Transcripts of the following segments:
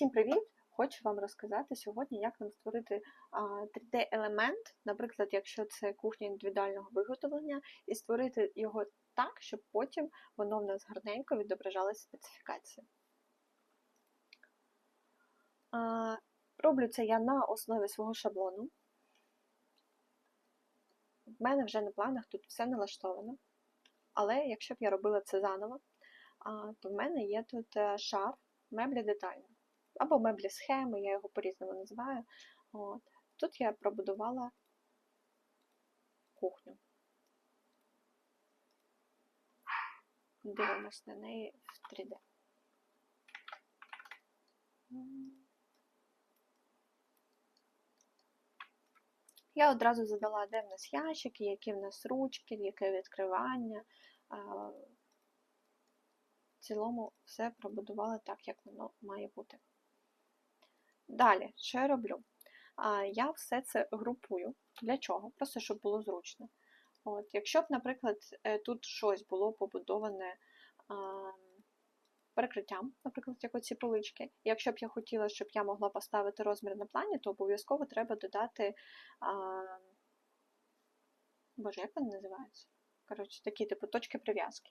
Всім привіт! Хочу вам розказати сьогодні, як нам створити 3D-елемент, наприклад, якщо це кухня індивідуального виготовлення, і створити його так, щоб потім воно в нас гарненько відображалося специфікації. Роблю це я на основі свого шаблону. В мене вже на планах тут все налаштовано. Але якщо б я робила це заново, то в мене є тут е, шар меблі детальні. Або меблі схеми, я його по-різному називаю. От. Тут я пробудувала кухню. Дивимось на неї в 3D. Я одразу задала, де в нас ящики, які в нас ручки, яке відкривання. В цілому все пробудувала так, як воно має бути. Далі, що я роблю? Я все це групую. Для чого? Просто щоб було зручно. От, Якщо б, наприклад, е, тут щось було побудоване перекриттям, наприклад, як оці полички. Якщо б я хотіла, щоб я могла поставити розмір на плані, то обов'язково треба додати. Боже, як вони називаються? Коротше, такі типу точки прив'язки.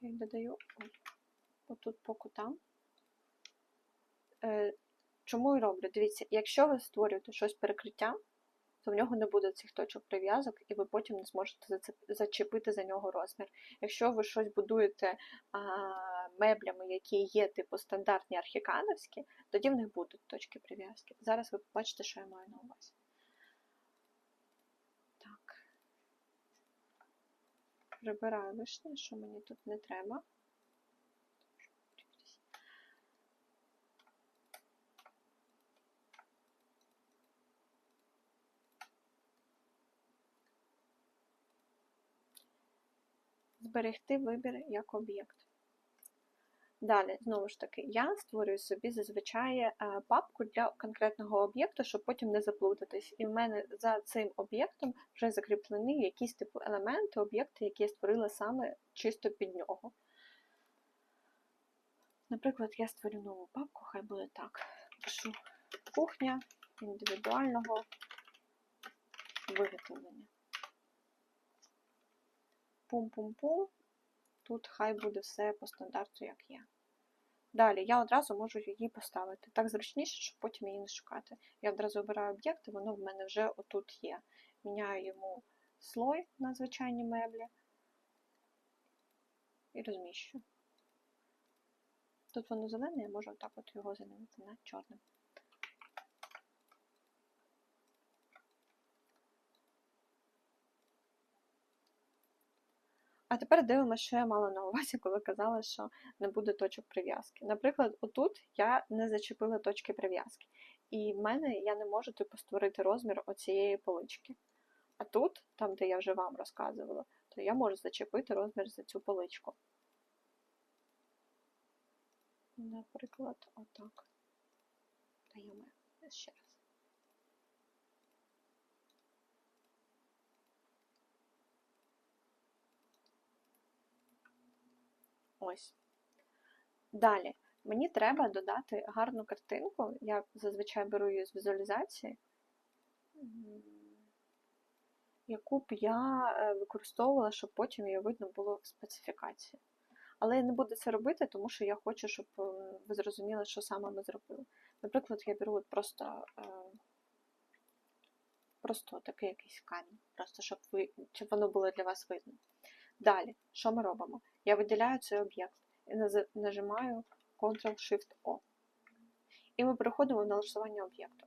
Я додаю отут по кутам. Е, Чому і роблю? Дивіться, якщо ви створюєте щось перекриттям, то в нього не буде цих точок прив'язок, і ви потім не зможете зачепити за нього розмір. Якщо ви щось будуєте а, меблями, які є типу стандартні архікановські, тоді в них будуть точки прив'язки. Зараз ви побачите, що я маю на увазі. Так. Прибираю лишнє, що мені тут не треба. Зберегти вибір як об'єкт. Далі, знову ж таки, я створюю собі зазвичай е, папку для конкретного об'єкту, щоб потім не заплутатись. І в мене за цим об'єктом вже закріплені якісь типу елементи, об'єкти, які я створила саме чисто під нього. Наприклад, я створю нову папку, хай буде так. Пишу кухня індивідуального виготовлення пум-пум-пум. Тут хай буде все по стандарту, як є. Далі я одразу можу її поставити. Так зручніше, щоб потім її не шукати. Я одразу обираю об'єкт, і воно в мене вже отут є. Міняю йому слой на звичайні меблі і розміщую. Тут воно зелене, я можу отак от його замінити на чорним. А тепер дивимося, що я мала на увазі, коли казала, що не буде точок прив'язки. Наприклад, отут я не зачепила точки прив'язки. І в мене я не можу типу, створити розмір оцієї полички. А тут, там, де я вже вам розказувала, то я можу зачепити розмір за цю поличку. Наприклад, отак. Даємо ще раз. Ось. Далі, мені треба додати гарну картинку, я зазвичай беру її з візуалізації, яку б я е, використовувала, щоб потім її видно було в специфікації. Але я не буду це робити, тому що я хочу, щоб е, ви зрозуміли, що саме ми зробили. Наприклад, я беру от просто е, просто такий якийсь камінь, просто щоб ви, щоб воно було для вас видно. Далі, що ми робимо? Я виділяю цей об'єкт і нажимаю Ctrl-Shift-O. І ми переходимо в налаштування об'єкту.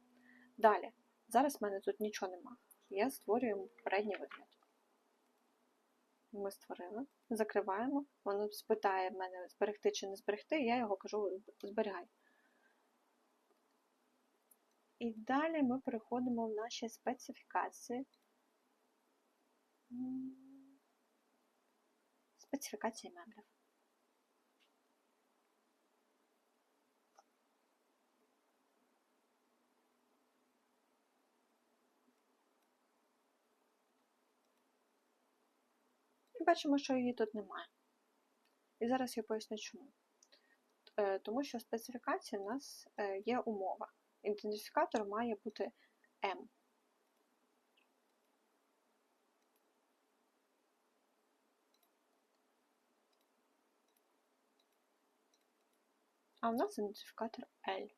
Далі, зараз в мене тут нічого нема. Я створюю передній вигляд. Ми створили, закриваємо, воно спитає мене зберегти чи не зберегти, я його кажу зберігай. І далі ми переходимо в наші специфікації специфікації меблів. І бачимо, що її тут немає. І зараз я поясню чому. Е, Тому що в специфікації в нас е, є умова. Ідентифікатор має бути M. А у нас ідентифікатор L.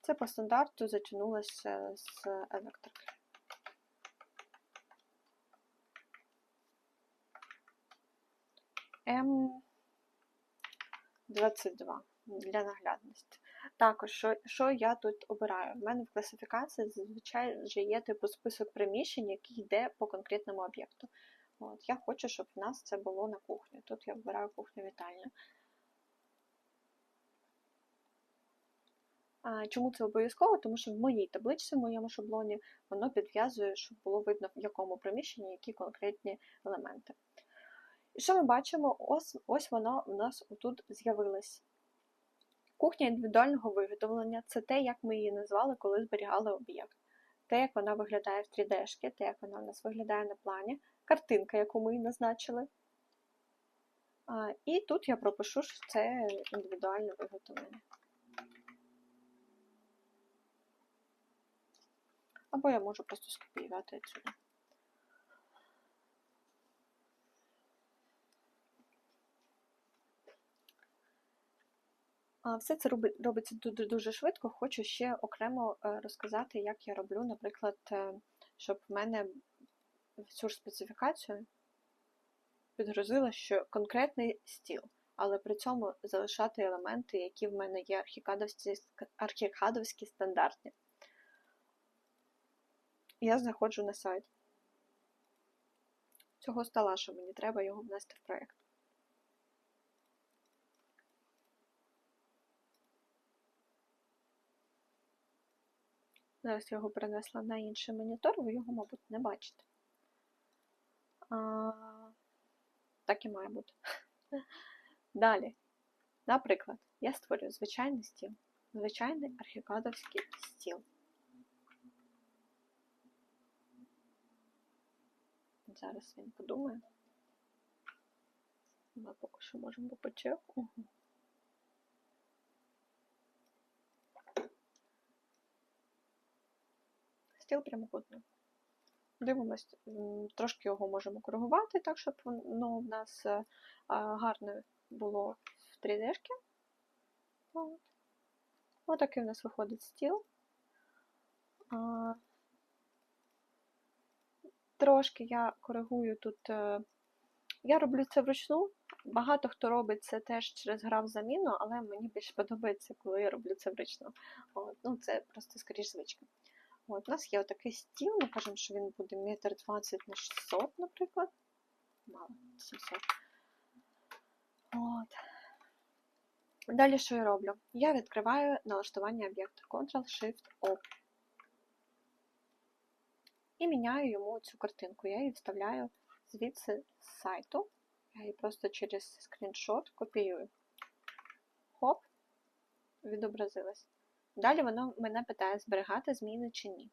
Це по стандарту затягнулося з електрики. М22 для наглядності. Також, що, що я тут обираю? В мене в класифікації зазвичай вже є типу список приміщень, який йде по конкретному об'єкту. От, Я хочу, щоб в нас це було на кухні. Тут я вибираю кухню вітальню. Чому це обов'язково? Тому що в моїй табличці, в моєму шаблоні, воно підв'язує, щоб було видно, в якому приміщенні які конкретні елементи. І що ми бачимо? Ось ось воно у нас отут з'явилось. Кухня індивідуального виготовлення це те, як ми її назвали, коли зберігали об'єкт. Те, як вона виглядає в 3D, те, як вона у нас виглядає на плані, картинка, яку ми її назначили. І тут я пропишу, що це індивідуальне виготовлення. Або я можу просто скопіювати відсюди. Все це робиться дуже швидко. Хочу ще окремо е, розказати, як я роблю, наприклад, е, щоб в мене цю ж специфікацію підгрузило, що конкретний стіл, але при цьому залишати елементи, які в мене є архікадовські, архікадовські стандартні. Я знаходжу на сайт цього стола, що мені треба його внести в проєкт. Зараз я його перенесла на інший монітор, ви його, мабуть, не бачите. А, Так і має бути. Далі. Наприклад, я створюю звичайний стіл, звичайний архікадовський стіл. Зараз він подумає. Ми поки що можемо попочек. Угу. Стіл прямокутний. Дивимось, трошки його можемо коригувати, так, щоб воно в нас е, гарне було в 3D. От. Отакий в нас виходить стіл. Трошки я коригую тут, е, я роблю це вручну. Багато хто робить це теж через грав заміну, але мені більше подобається, коли я роблю це вручну. От, ну, Це просто скоріш звичка. От, У нас є отакий стіл, ми кажемо, що він буде метр двадцять на 600, наприклад. Мало, 700. От. Далі що я роблю? Я відкриваю налаштування об'єкту Ctrl-Shift-O і міняю йому цю картинку. Я її вставляю звідси з сайту. Я її просто через скріншот копіюю. Хоп, відобразилась. Далі воно мене питає, зберігати зміни чи ні.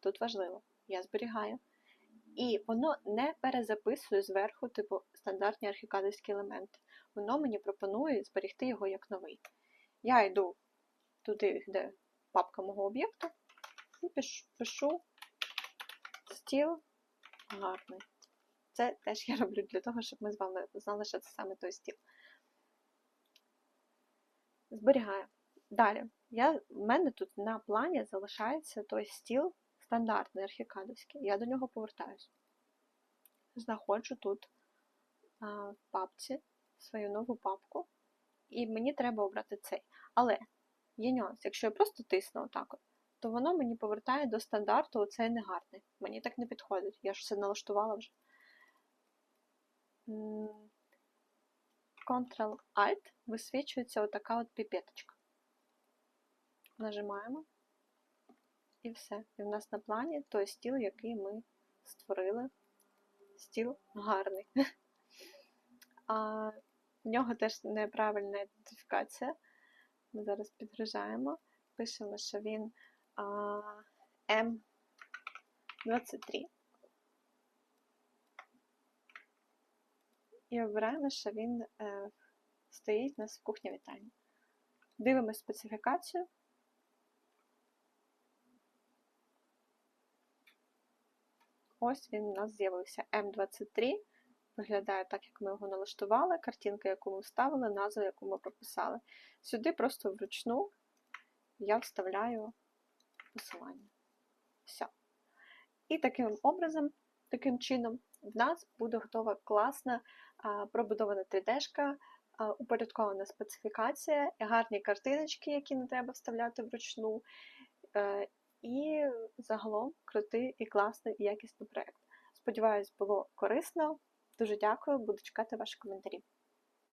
Тут важливо, я зберігаю. І воно не перезаписує зверху, типу, стандартні архікадовські елементи. Воно мені пропонує зберегти його як новий. Я йду туди, де папка мого об'єкту, і пишу стіл гарний. Це теж я роблю для того, щоб ми з вами знали, що це саме той стіл. Зберігаю. Далі, я, в мене тут на плані залишається той стіл стандартний архікадовський. Я до нього повертаюсь. Знаходжу тут а, в папці свою нову папку, і мені треба обрати цей. Але є нюанс, якщо я просто тисну отак, от, то воно мені повертає до стандарту оцей негарний. Мені так не підходить. Я ж все налаштувала вже. Ctrl-Alt висвічується отака от піпеточка. Нажимаємо. І все. І в нас на плані той стіл, який ми створили. Стіл гарний. А в нього теж неправильна ідентифікація. Ми зараз підгружаємо. Пишемо, що він М23. І обираємо, що він е, стоїть у нас в кухні вітальні. Дивимось специфікацію. Ось він у нас з'явився М23. Виглядає так, як ми його налаштували, картинка, яку ми вставили, назву, яку ми прописали. Сюди просто вручну я вставляю посилання. Все. І таким образом, таким чином, в нас буде готова класна пробудована 3D-шка, а, упорядкована специфікація, гарні картиночки, які не треба вставляти вручну. Е, і загалом крутий і класний і якісний проєкт. Сподіваюсь, було корисно. Дуже дякую, буду чекати ваші коментарі.